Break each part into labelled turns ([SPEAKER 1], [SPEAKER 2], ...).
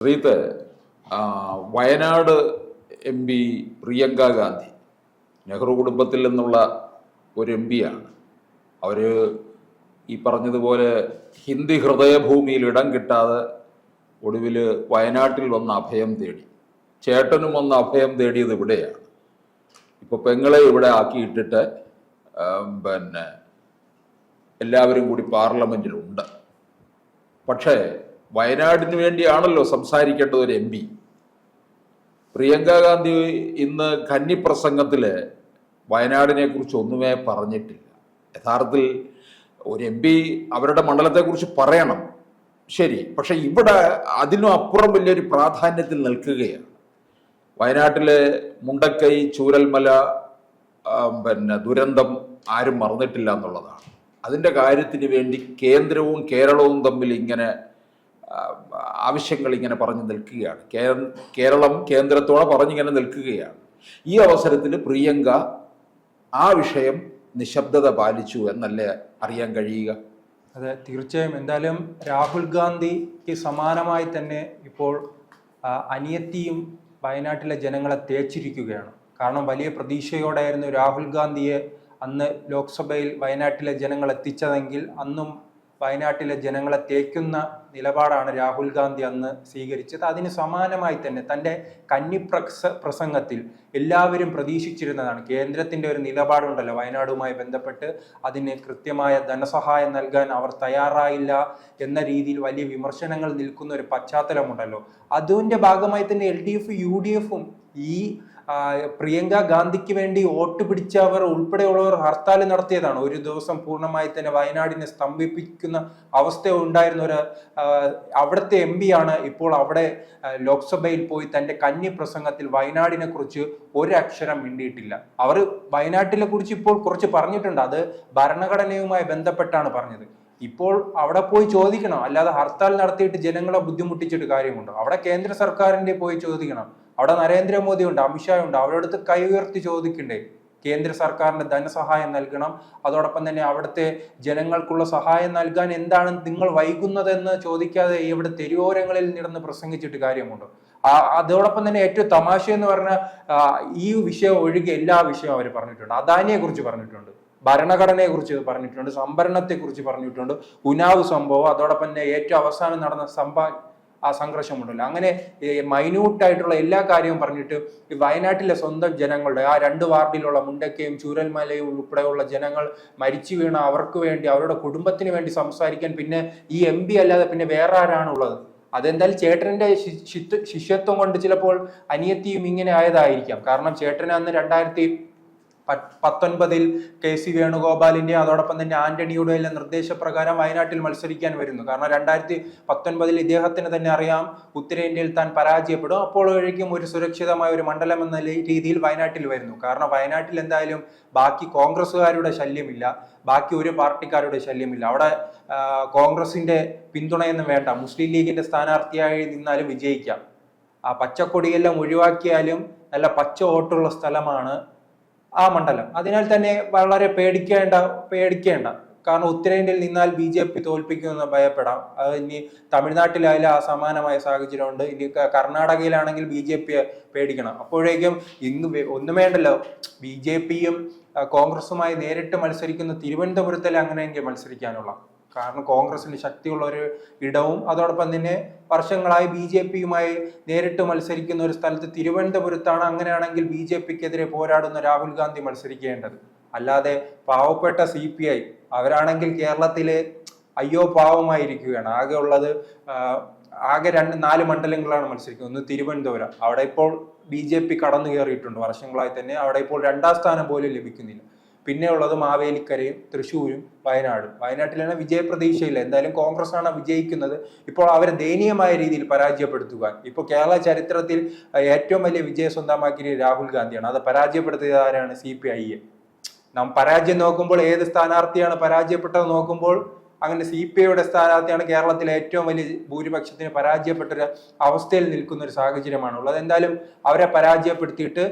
[SPEAKER 1] Sreeth Wayanad M P Priyanka Gandhi Nehru കുടുംബത്തിൽ നിന്നുള്ള ഒരു എം പിയാണ് അവർ ഈ പറഞ്ഞതുപോലെ ഹിന്ദി ഹൃദയഭൂമിയിൽ ഇടം കിട്ടാതെ ഒടുവിൽ വയനാട്ടിൽ വന്ന് അഭയം തേടി. ചേട്ടനും വന്ന് അഭയം തേടിയത് ഇവിടെയാണ്. ഇപ്പോൾ പെങ്ങളെ ഇവിടെ ആക്കിയിട്ടിട്ട് പിന്നെ എല്ലാവരും കൂടി പാർലമെന്റിലുണ്ട് പക്ഷേ വയനാടിന് വേണ്ടിയാണല്ലോ സംസാരിക്കേണ്ടത് ഒരു എം പി. പ്രിയങ്ക ഗാന്ധി ഇന്ന് കന്നി പ്രസംഗത്തിൽ വയനാടിനെ കുറിച്ച് ഒന്നുമേ പറഞ്ഞിട്ടില്ല. യഥാർത്ഥത്തിൽ ഒരു എം പി അവരുടെ മണ്ഡലത്തെക്കുറിച്ച് പറയണം. ശരി പക്ഷെ ഇവിടെ അതിനും അപ്പുറം വലിയൊരു പ്രാധാന്യത്തിൽ നിൽക്കുകയാണ്. വയനാട്ടിലെ മുണ്ടക്കൈ ചൂരൽമല പിന്നെ ദുരന്തം ആരും മറന്നിട്ടില്ല എന്നുള്ളതാണ്. അതിന്റെ കാര്യത്തിന് വേണ്ടി കേന്ദ്രവും കേരളവും തമ്മിൽ ഇങ്ങനെ ആവശ്യങ്ങൾ ഇങ്ങനെ പറഞ്ഞു നിൽക്കുകയാണ്. കേരളം കേന്ദ്രത്തോടെ പറഞ്ഞിങ്ങനെ നിൽക്കുകയാണ്. ഈ അവസരത്തിൽ പ്രിയങ്ക ആ വിഷയം നിശബ്ദത പാലിച്ചു എന്നല്ലേ അറിയാൻ കഴിയുക?
[SPEAKER 2] അതെ തീർച്ചയായും. എന്തായാലും രാഹുൽ ഗാന്ധിക്ക് സമാനമായി തന്നെ ഇപ്പോൾ അനിയത്തിയും വയനാട്ടിലെ ജനങ്ങളെ തേച്ചിരിക്കുകയാണ്. കാരണം വലിയ പ്രതീക്ഷയോടെയായിരുന്നു രാഹുൽ ഗാന്ധിയെ അന്ന് ലോക്സഭയിൽ വയനാട്ടിലെ ജനങ്ങൾ എത്തിച്ചതെങ്കിൽ അന്നും വയനാട്ടിലെ ജനങ്ങളെ തേക്കുന്ന നിലപാടാണ് രാഹുൽ ഗാന്ധി അന്ന് സ്വീകരിച്ചത്. അതിന് സമാനമായി തന്നെ തന്റെ കന്നി പ്രസ പ്രസംഗത്തിൽ എല്ലാവരും പ്രതീക്ഷിച്ചിരുന്നതാണ്. കേന്ദ്രത്തിന്റെ ഒരു നിലപാടുണ്ടല്ലോ വയനാടുമായി ബന്ധപ്പെട്ട് അതിന് കൃത്യമായ ധനസഹായം നൽകാൻ അവർ തയ്യാറായില്ല എന്ന രീതിയിൽ വലിയ വിമർശനങ്ങൾ നിൽക്കുന്ന ഒരു പശ്ചാത്തലമുണ്ടല്ലോ. അതിന്റെ ഭാഗമായി തന്നെ എൽ ഡി യു ഡി എഫും ഈ പ്രിയങ്ക ഗാന്ധിക്ക് വേണ്ടി വോട്ട് പിടിച്ചവർ ഉൾപ്പെടെയുള്ളവർ ഹർത്താൽ നടത്തിയതാണ്. ഒരു ദിവസം പൂർണമായി തന്നെ വയനാടിനെ സ്തംഭിപ്പിക്കുന്ന അവസ്ഥ ഉണ്ടായിരുന്ന ഒരു അവിടുത്തെ എം ആണ് ഇപ്പോൾ അവിടെ ലോക്സഭയിൽ പോയി തന്റെ കന്നി പ്രസംഗത്തിൽ വയനാടിനെ കുറിച്ച് ഒരക്ഷരം മിണ്ടിയിട്ടില്ല. അവർ വയനാട്ടിനെ കുറിച്ച് ഇപ്പോൾ കുറച്ച് പറഞ്ഞിട്ടുണ്ട്. അത് ഭരണഘടനയുമായി ബന്ധപ്പെട്ടാണ് പറഞ്ഞത്. ഇപ്പോൾ അവിടെ പോയി ചോദിക്കണം. അല്ലാതെ ഹർത്താൽ നടത്തിയിട്ട് ജനങ്ങളെ ബുദ്ധിമുട്ടിച്ചിട്ട് കാര്യമുണ്ടോ? അവിടെ കേന്ദ്ര സർക്കാരിന്റെ പോയി ചോദിക്കണം. അവിടെ നരേന്ദ്രമോദി ഉണ്ട് അമിത്ഷാ ഉണ്ട്. അവരുടെ അടുത്ത് കൈ ഉയർത്തി ചോദിക്കണ്ടേ കേന്ദ്ര സർക്കാരിന്റെ ധനസഹായം നൽകണം അതോടൊപ്പം തന്നെ അവിടുത്തെ ജനങ്ങൾക്കുള്ള സഹായം നൽകാൻ എന്താണ് നിങ്ങൾ വൈകുന്നതെന്ന് ചോദിക്കാതെ ഇവിടെ തെരുവോരങ്ങളിൽ നിന്ന് പ്രസംഗിച്ചിട്ട് കാര്യമുണ്ടോ? അതോടൊപ്പം തന്നെ ഏറ്റവും തമാശ എന്ന് പറഞ്ഞ ഈ വിഷയം ഒഴികെ എല്ലാ വിഷയവും അവർ പറഞ്ഞിട്ടുണ്ട്. അദാനിയെ കുറിച്ച് പറഞ്ഞിട്ടുണ്ട് ഭരണഘടനയെ കുറിച്ച് പറഞ്ഞിട്ടുണ്ട് സംഭരണത്തെ കുറിച്ച് പറഞ്ഞിട്ടുണ്ട് ഉനാവ് സംഭവം അതോടൊപ്പം തന്നെ ഏറ്റവും അവസാനം നടന്ന സംഭാ ആ സംഘർഷമുണ്ടല്ലോ. അങ്ങനെ മൈന്യൂട്ടായിട്ടുള്ള എല്ലാ കാര്യവും പറഞ്ഞിട്ട് ഈ വയനാട്ടിലെ സ്വന്തം ജനങ്ങളുടെ ആ രണ്ട് വാർഡിലുള്ള മുണ്ടക്കയും ചൂരൽമലയും ഉൾപ്പെടെയുള്ള ജനങ്ങൾ മരിച്ചു വീണ അവർക്ക് വേണ്ടി അവരുടെ കുടുംബത്തിന് വേണ്ടി സംസാരിക്കാൻ പിന്നെ ഈ എം അല്ലാതെ പിന്നെ വേറെ ആരാണുള്ളത് അതെന്തായാലും ചേട്ടന്റെ ശിഷ്യത്വം കൊണ്ട് ചിലപ്പോൾ അനിയത്തിയും ഇങ്ങനെ ആയതായിരിക്കാം. കാരണം ചേട്ടൻ അന്ന് രണ്ടായിരത്തി പത്തൊൻപതിൽ കെ സി വേണുഗോപാലിന്റെ അതോടൊപ്പം തന്നെ ആന്റണിയുടെ എല്ലാം നിർദ്ദേശപ്രകാരം വയനാട്ടിൽ മത്സരിക്കാൻ വരുന്നു. കാരണം രണ്ടായിരത്തി പത്തൊൻപതിൽ ഇദ്ദേഹത്തിന് തന്നെ അറിയാം ഉത്തരേന്ത്യയിൽ താൻ പരാജയപ്പെടും. അപ്പോഴേക്കും ഒരു സുരക്ഷിതമായ ഒരു മണ്ഡലം എന്ന രീതിയിൽ വയനാട്ടിൽ വരുന്നു. കാരണം വയനാട്ടിൽ എന്തായാലും ബാക്കി കോൺഗ്രസ്സുകാരുടെ ശല്യമില്ല ബാക്കി ഒരു പാർട്ടിക്കാരുടെ ശല്യമില്ല. അവിടെ കോൺഗ്രസിന്റെ പിന്തുണയൊന്നും വേണ്ട. മുസ്ലിം ലീഗിന്റെ സ്ഥാനാർത്ഥിയായി നിന്നാലും വിജയിക്കാം. ആ പച്ചക്കൊടിയെല്ലാം ഒഴിവാക്കിയാലും നല്ല പച്ച വോട്ടുള്ള സ്ഥലമാണ് ആ മണ്ഡലം. അതിനാൽ തന്നെ വളരെ പേടിക്കേണ്ട പേടിക്കേണ്ട. കാരണം ഉത്തരേന്ത്യയിൽ നിന്നാൽ ബി ജെ പി തോൽപ്പിക്കുമെന്ന് ഭയപ്പെടാം. അത് ഇനി തമിഴ്നാട്ടിലായാലും ആ സമാനമായ സാഹചര്യമുണ്ട്. ഇനി കർണാടകയിലാണെങ്കിൽ ബി ജെ പിയെ പേടിക്കണം. അപ്പോഴേക്കും ഇന്ന് ഒന്നും വേണ്ടല്ലോ. ബി ജെ പിയും കോൺഗ്രസുമായി നേരിട്ട് മത്സരിക്കുന്ന തിരുവനന്തപുരത്തിൽ അങ്ങനെയെങ്കിൽ മത്സരിക്കാനുള്ള. കാരണം കോൺഗ്രസിന് ശക്തിയുള്ള ഒരു ഇടവും അതോടൊപ്പം തന്നെ വർഷങ്ങളായി ബി ജെ പിയുമായി നേരിട്ട് മത്സരിക്കുന്ന ഒരു സ്ഥലത്ത് തിരുവനന്തപുരത്താണ് അങ്ങനെയാണെങ്കിൽ ബി ജെ പിക്കെതിരെ പോരാടുന്ന രാഹുൽ ഗാന്ധി മത്സരിക്കേണ്ടത്. അല്ലാതെ പാവപ്പെട്ട സി പി ഐ അവരാണെങ്കിൽ കേരളത്തിലെ അയ്യോ പാവമായിരിക്കുകയാണ്. ആകെ ഉള്ളത് ആകെ രണ്ട് നാല് മണ്ഡലങ്ങളാണ് മത്സരിക്കുന്നത്. ഒന്ന് തിരുവനന്തപുരം. അവിടെ ഇപ്പോൾ ബി ജെ പി കടന്നു കയറിയിട്ടുണ്ട് വർഷങ്ങളായി തന്നെ അവിടെ ഇപ്പോൾ രണ്ടാം സ്ഥാനം പോലും ലഭിക്കുന്നില്ല. പിന്നെ ഉള്ളത് മാവേലിക്കരയും തൃശ്ശൂരും വയനാടും. വയനാട്ടിലാണ് വിജയപ്രതീക്ഷയില്ല. എന്തായാലും കോൺഗ്രസ് ആണ് വിജയിക്കുന്നത്. ഇപ്പോൾ അവരെ ദയനീയമായ രീതിയിൽ പരാജയപ്പെടുത്തുക ഇപ്പോൾ കേരള ചരിത്രത്തിൽ ഏറ്റവും വലിയ വിജയം സ്വന്തമാക്കിയത് രാഹുൽ ഗാന്ധിയാണ്. അത് പരാജയപ്പെടുത്തിയത് ആരാണ്? C P I A. നാം പരാജയം നോക്കുമ്പോൾ ഏത് സ്ഥാനാർത്ഥിയാണ് പരാജയപ്പെട്ടത് നോക്കുമ്പോൾ അങ്ങനെ സി പി ഐയുടെ സ്ഥാനാർത്ഥിയാണ് കേരളത്തിലെ ഏറ്റവും വലിയ ഭൂരിപക്ഷത്തിന് പരാജയപ്പെട്ട ഒരു അവസ്ഥയിൽ നിൽക്കുന്ന ഒരു സാഹചര്യമാണ് ഉള്ളത് എന്തായാലും അവരെ പരാജയപ്പെടുത്തിയിട്ട്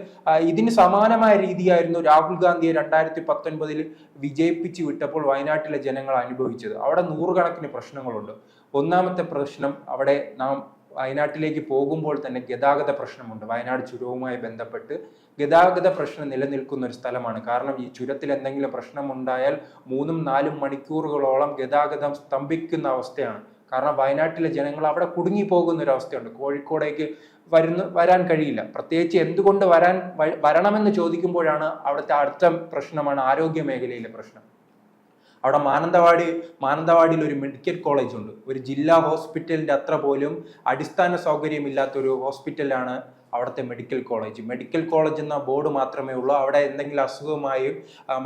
[SPEAKER 2] ഇതിന് സമാനമായ രീതിയായിരുന്നു രാഹുൽ ഗാന്ധിയെ രണ്ടായിരത്തി പത്തൊൻപതിൽ വിജയിപ്പിച്ചു വിട്ടപ്പോൾ വയനാട്ടിലെ ജനങ്ങൾ അനുഭവിച്ചത്. അവിടെ നൂറുകണക്കിന് പ്രശ്നങ്ങളുണ്ട്. ഒന്നാമത്തെ പ്രശ്നം അവിടെ നാം വയനാട്ടിലേക്ക് പോകുമ്പോൾ തന്നെ ഗതാഗത പ്രശ്നമുണ്ട്. വയനാട് ചുരവുമായി ബന്ധപ്പെട്ട് ഗതാഗത പ്രശ്നം നിലനിൽക്കുന്ന ഒരു സ്ഥലമാണ്. കാരണം ഈ ചുരത്തിൽ എന്തെങ്കിലും പ്രശ്നമുണ്ടായാൽ മൂന്നും നാലും മണിക്കൂറുകളോളം ഗതാഗതം സ്തംഭിക്കുന്ന അവസ്ഥയാണ്. കാരണം വയനാട്ടിലെ ജനങ്ങൾ അവിടെ കുടുങ്ങി പോകുന്ന ഒരു അവസ്ഥയുണ്ട്. കോഴിക്കോടേക്ക് വരുന്ന വരാൻ കഴിയില്ല. പ്രത്യേകിച്ച് എന്തുകൊണ്ട് വരാൻ വരണമെന്ന് ചോദിക്കുമ്പോഴാണ് അവിടുത്തെ അടുത്ത പ്രശ്നമാണ് ആരോഗ്യ മേഖലയിലെ പ്രശ്നം. അവിടെ മാനന്തവാടി മാനന്തവാടിയിൽ ഒരു മെഡിക്കൽ കോളേജ് ഉണ്ട്. ഒരു ജില്ലാ ഹോസ്പിറ്റലിന്റെ അത്ര പോലും അടിസ്ഥാന സൗകര്യമില്ലാത്തൊരു ഹോസ്പിറ്റലാണ് അവിടുത്തെ മെഡിക്കൽ കോളേജ് മെഡിക്കൽ കോളേജ് എന്ന ബോർഡ് മാത്രമേ ഉള്ളൂ. അവിടെ എന്തെങ്കിലും അസുഖമായും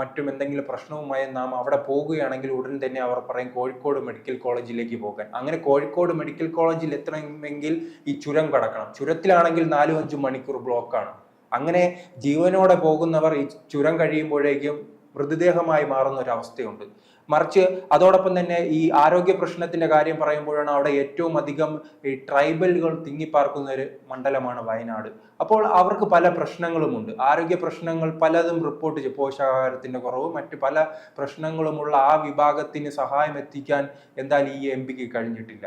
[SPEAKER 2] മറ്റും എന്തെങ്കിലും പ്രശ്നവുമായും നാം അവിടെ പോകുകയാണെങ്കിൽ ഉടൻ തന്നെ അവർ പറയും കോഴിക്കോട് മെഡിക്കൽ കോളേജിലേക്ക് പോകാൻ. അങ്ങനെ കോഴിക്കോട് മെഡിക്കൽ കോളേജിൽ എത്തണമെങ്കിൽ ഈ ചുരം കടക്കണം. ചുരത്തിലാണെങ്കിൽ നാലും അഞ്ചും മണിക്കൂർ ബ്ലോക്കാണ് അങ്ങനെ ജീവനോടെ പോകുന്നവർ ഈ ചുരം കഴിയുമ്പോഴേക്കും മൃതദേഹമായി മാറുന്ന ഒരു അവസ്ഥയുണ്ട് മറിച്ച് അതോടൊപ്പം തന്നെ ഈ ആരോഗ്യ പ്രശ്നത്തിന്റെ കാര്യം പറയുമ്പോഴാണ് അവിടെ ഏറ്റവും അധികം ഈ ട്രൈബലുകൾ തിങ്ങിപ്പാർക്കുന്ന ഒരു മണ്ഡലമാണ് വയനാട്. അപ്പോൾ അവർക്ക് പല പ്രശ്നങ്ങളുമുണ്ട്. ആരോഗ്യ പ്രശ്നങ്ങൾ പലതും റിപ്പോർട്ട് ചെയ്യും. പോഷകാഹാരത്തിന്റെ കുറവ് മറ്റ് പല പ്രശ്നങ്ങളുമുള്ള ആ വിഭാഗത്തിന് സഹായം എത്തിക്കാൻ എന്തായാലും ഈ എം പിക്ക് കഴിഞ്ഞിട്ടില്ല.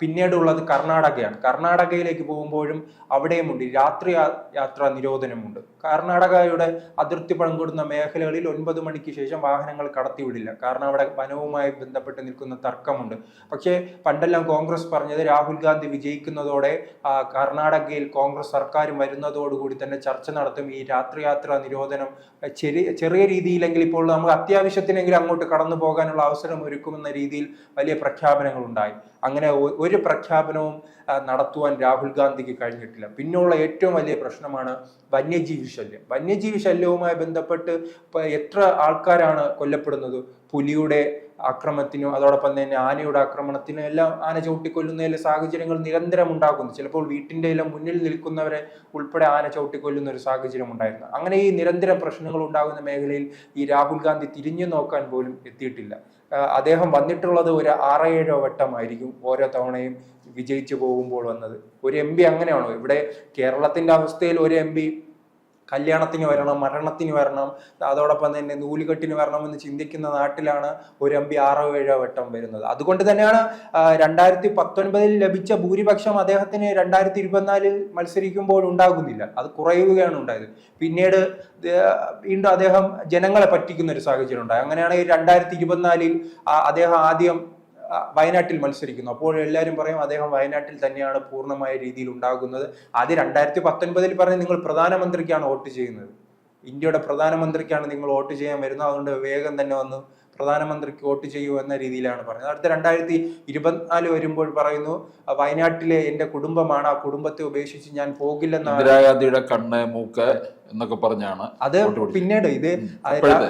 [SPEAKER 2] പിന്നീടുള്ളത് കർണാടകയാണ്. കർണാടകയിലേക്ക് പോകുമ്പോഴും അവിടെയുമുണ്ട് രാത്രി യാത്രാ നിരോധനമുണ്ട്. കർണാടകയുടെ അതിർത്തി പങ്കിടുന്ന മേഖലകളിൽ ഒൻപത് മണിക്ക് ശേഷം വാഹനങ്ങൾ കടത്തിവിടില്ല. കാരണം അവിടെ വനവുമായി ബന്ധപ്പെട്ട് നിൽക്കുന്ന തർക്കമുണ്ട്. പക്ഷേ പണ്ടെല്ലാം കോൺഗ്രസ് പറഞ്ഞത് രാഹുൽ ഗാന്ധി വിജയിക്കുന്നതോടെ കർണാടകയിൽ കോൺഗ്രസ് സർക്കാർ വരുന്നതോടുകൂടി തന്നെ ചർച്ച നടത്തും. ഈ രാത്രിയാത്രാ നിരോധനം ചെറിയ ചെറിയ രീതിയിലെങ്കിൽ ഇപ്പോൾ നമുക്ക് അത്യാവശ്യത്തിനെങ്കിലും അങ്ങോട്ട് കടന്നു പോകാനുള്ള അവസരം ഒരുക്കുമെന്ന രീതിയിൽ വലിയ പ്രഖ്യാപനങ്ങൾ ഉണ്ടായി അങ്ങനെ ഒരു പ്രഖ്യാപനവും നടത്തുവാൻ രാഹുൽ ഗാന്ധിക്ക് കഴിഞ്ഞിട്ടില്ല. പിന്നെയുള്ള ഏറ്റവും വലിയ പ്രശ്നമാണ് വന്യജീവി ശല്യം. വന്യജീവി ശല്യവുമായി ബന്ധപ്പെട്ട് എത്ര ആൾക്കാരാണ് കൊല്ലപ്പെടുന്നത്? പുലിയുടെ ആക്രമണത്തിനും അതോടൊപ്പം തന്നെ ആനയുടെ ആക്രമണത്തിനും എല്ലാം ആന ചവിട്ടിക്കൊല്ലുന്നതിലെ സാഹചര്യങ്ങൾ നിരന്തരം ഉണ്ടാകുന്നു. ചിലപ്പോൾ വീട്ടിന്റെ എല്ലാം മുന്നിൽ നിൽക്കുന്നവരെ ഉൾപ്പെടെ ആന ചവിട്ടിക്കൊല്ലുന്ന ഒരു സാഹചര്യം ഉണ്ടായിരുന്നു. അങ്ങനെ ഈ നിരന്തരം പ്രശ്നങ്ങൾ ഉണ്ടാകുന്ന മേഖലയിൽ ഈ രാഹുൽ ഗാന്ധി തിരിഞ്ഞു നോക്കാൻ പോലും എത്തിയിട്ടില്ല. അദ്ദേഹം വന്നിട്ടുള്ളത് ഒരു ആറേഴോ വട്ടമായിരിക്കും ഓരോ തവണയും വിജയിച്ചു പോകുമ്പോൾ വന്നത്. ഒരു എം പി അങ്ങനെയാണോ? ഇവിടെ കേരളത്തിന്റെ അവസ്ഥയിൽ ഒരു എം പി കല്യാണത്തിന് വരണം മരണത്തിന് വരണം അതോടൊപ്പം തന്നെ നൂലുകെട്ടിന് വരണം എന്ന് ചിന്തിക്കുന്ന നാട്ടിലാണ് ഒരു എം പി ആറോ ഏഴോ വട്ടം വരുന്നത്. അതുകൊണ്ട് തന്നെയാണ് രണ്ടായിരത്തി പത്തൊൻപതിൽ ലഭിച്ച ഭൂരിപക്ഷം അദ്ദേഹത്തിന് രണ്ടായിരത്തി ഇരുപത്തിനാലിൽ മത്സരിക്കുമ്പോൾ ഉണ്ടാകുന്നില്ല. അത് കുറയുകയാണ് ഉണ്ടായത്. പിന്നീട് വീണ്ടും അദ്ദേഹം ജനങ്ങളെ പറ്റിക്കുന്ന ഒരു സാഹചര്യം ഉണ്ടായി. അങ്ങനെയാണെങ്കിൽ രണ്ടായിരത്തി ഇരുപത്തിനാലിൽ അദ്ദേഹം ആദ്യം വയനാട്ടിൽ മത്സരിക്കുന്നു. അപ്പോൾ എല്ലാവരും പറയും അദ്ദേഹം വയനാട്ടിൽ തന്നെയാണ് പൂർണമായ രീതിയിൽ ഉണ്ടാകുന്നത്. അത് രണ്ടായിരത്തി പത്തൊൻപതിൽ പറഞ്ഞ് നിങ്ങൾ പ്രധാനമന്ത്രിക്കാണ് വോട്ട് ചെയ്യുന്നത്. ഇന്ത്യയുടെ പ്രധാനമന്ത്രിക്കാണ് നിങ്ങൾ വോട്ട് ചെയ്യാൻ വരുന്നത്. അതുകൊണ്ട് വേഗം തന്നെ വന്ന് പ്രധാനമന്ത്രിക്ക് വോട്ട് ചെയ്യൂ എന്ന രീതിയിലാണ് പറഞ്ഞത്. അടുത്ത രണ്ടായിരത്തി ഇരുപത്തിനാല് വരുമ്പോൾ പറയുന്നു "ആ, വയനാട്ടിലെ എന്റെ കുടുംബമാണ് ആ കുടുംബത്തെ ഉപേക്ഷിച്ച് ഞാൻ പോകില്ലെന്നാണ്
[SPEAKER 1] ഇന്ദിരാഗാന്ധിയുടെ കണ്ണ് മൂക്ക് എന്നൊക്കെ പറഞ്ഞാണ്
[SPEAKER 2] അത് പിന്നീട് ഇത്.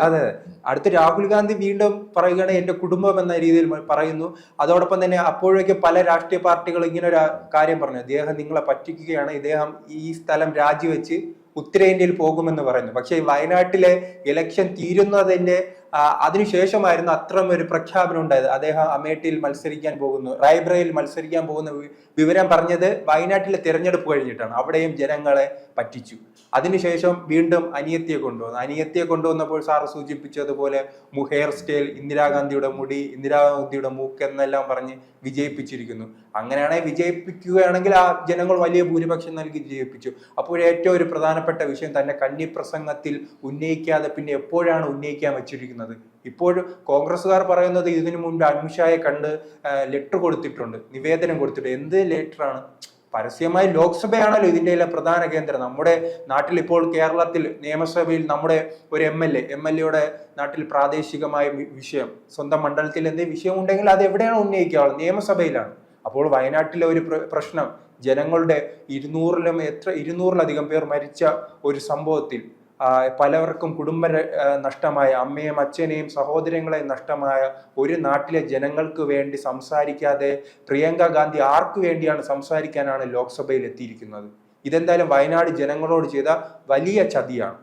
[SPEAKER 2] അതെ. അടുത്ത രാഹുൽ ഗാന്ധി വീണ്ടും പറയുകയാണ് എന്റെ കുടുംബം എന്ന രീതിയിൽ പറയുന്നു. അതോടൊപ്പം തന്നെ അപ്പോഴേക്ക് പല രാഷ്ട്രീയ പാർട്ടികൾ ഇങ്ങനെ ഒരു കാര്യം പറഞ്ഞു. ഇദ്ദേഹം നിങ്ങളെ പറ്റിക്കുകയാണ് ഇദ്ദേഹം ഈ സ്ഥലം രാജിവെച്ച് ഉത്തരേന്ത്യയിൽ പോകുമെന്ന് പറയുന്നു. പക്ഷേ വയനാട്ടിലെ ഇലക്ഷൻ തീരുന്നതിന്റെ അതിനുശേഷമായിരുന്നു അത്തരം ഒരു പ്രഖ്യാപനം ഉണ്ടായത്. അദ്ദേഹം അമേഠിയിൽ മത്സരിക്കാൻ പോകുന്നു. റായ്ബ്രയിൽ മത്സരിക്കാൻ പോകുന്ന വിവരം പറഞ്ഞത് വയനാട്ടിലെ തിരഞ്ഞെടുപ്പ് കഴിഞ്ഞിട്ടാണ്. അവിടെയും ജനങ്ങളെ പറ്റിച്ചു. അതിനുശേഷം വീണ്ടും അനിയത്തിയെ കൊണ്ടുവന്നു. അനിയത്തിയെ കൊണ്ടുവന്നപ്പോൾ സാർ സൂചിപ്പിച്ചതുപോലെ ഹെയർ സ്റ്റൈൽ ഇന്ദിരാഗാന്ധിയുടെ മുടി ഇന്ദിരാഗാന്ധിയുടെ മൂക്ക് എന്നെല്ലാം പറഞ്ഞ് വിജയിപ്പിച്ചിരിക്കുന്നു. അങ്ങനെയാണെങ്കിൽ വിജയിപ്പിക്കുകയാണെങ്കിൽ ആ ജനങ്ങൾ വലിയ ഭൂരിപക്ഷം നൽകി വിജയിപ്പിച്ചു. അപ്പോൾ ഏറ്റവും ഒരു പ്രധാനപ്പെട്ട വിഷയം തന്നെ കന്നി പ്രസംഗത്തിൽ ഉന്നയിക്കാതെ പിന്നെ എപ്പോഴാണ് ഉന്നയിക്കാൻ വെച്ചിരിക്കുന്നത്? ഇപ്പോൾ കോൺഗ്രസ്സുകാർ പറയുന്നത് ഇതിനു മുൻപ് അമിത്ഷായെ കണ്ട് ലെറ്റർ കൊടുത്തിട്ടുണ്ട് നിവേദനം കൊടുത്തിട്ടുണ്ട്. എന്ത് ലെറ്ററാണ്? പരസ്യമായി ലോക്സഭയാണല്ലോ എല്ലാം പ്രധാന കേന്ദ്രം. നമ്മുടെ നാട്ടിൽ ഇപ്പോൾ കേരളത്തിൽ നിയമസഭയിൽ നമ്മുടെ ഒരു M L A M L എയുടെ നാട്ടിൽ പ്രാദേശികമായ വിഷയം സ്വന്തം മണ്ഡലത്തിൽ എന്തെങ്കിലും വിഷയം ഉണ്ടെങ്കിൽ അത് എവിടെയാണ് ഉന്നയിക്കുക നിയമസഭയിലാണ്. അപ്പോൾ വയനാട്ടിലെ ഒരു പ്രശ്നം ജനങ്ങളുടെ ഇരുന്നൂറിലും എത്ര ഇരുന്നൂറിലധികം പേർ മരിച്ച ഒരു സംഭവത്തിൽ പലവർക്കും കുടുംബ നഷ്ടമായ അമ്മയും അച്ഛനെയും സഹോദരങ്ങളെയും നഷ്ടമായ ഒരു നാട്ടിലെ ജനങ്ങൾക്ക് വേണ്ടി സംസാരിക്കാതെ പ്രിയങ്ക ഗാന്ധി ആർക്കു വേണ്ടിയാണ് സംസാരിക്കാനാണ് ലോക്സഭയിൽ എത്തിയിരിക്കുന്നത്? ഇതെന്തായാലും വയനാട് ജനങ്ങളോട് ചെയ്ത വലിയ ചതിയാണ്.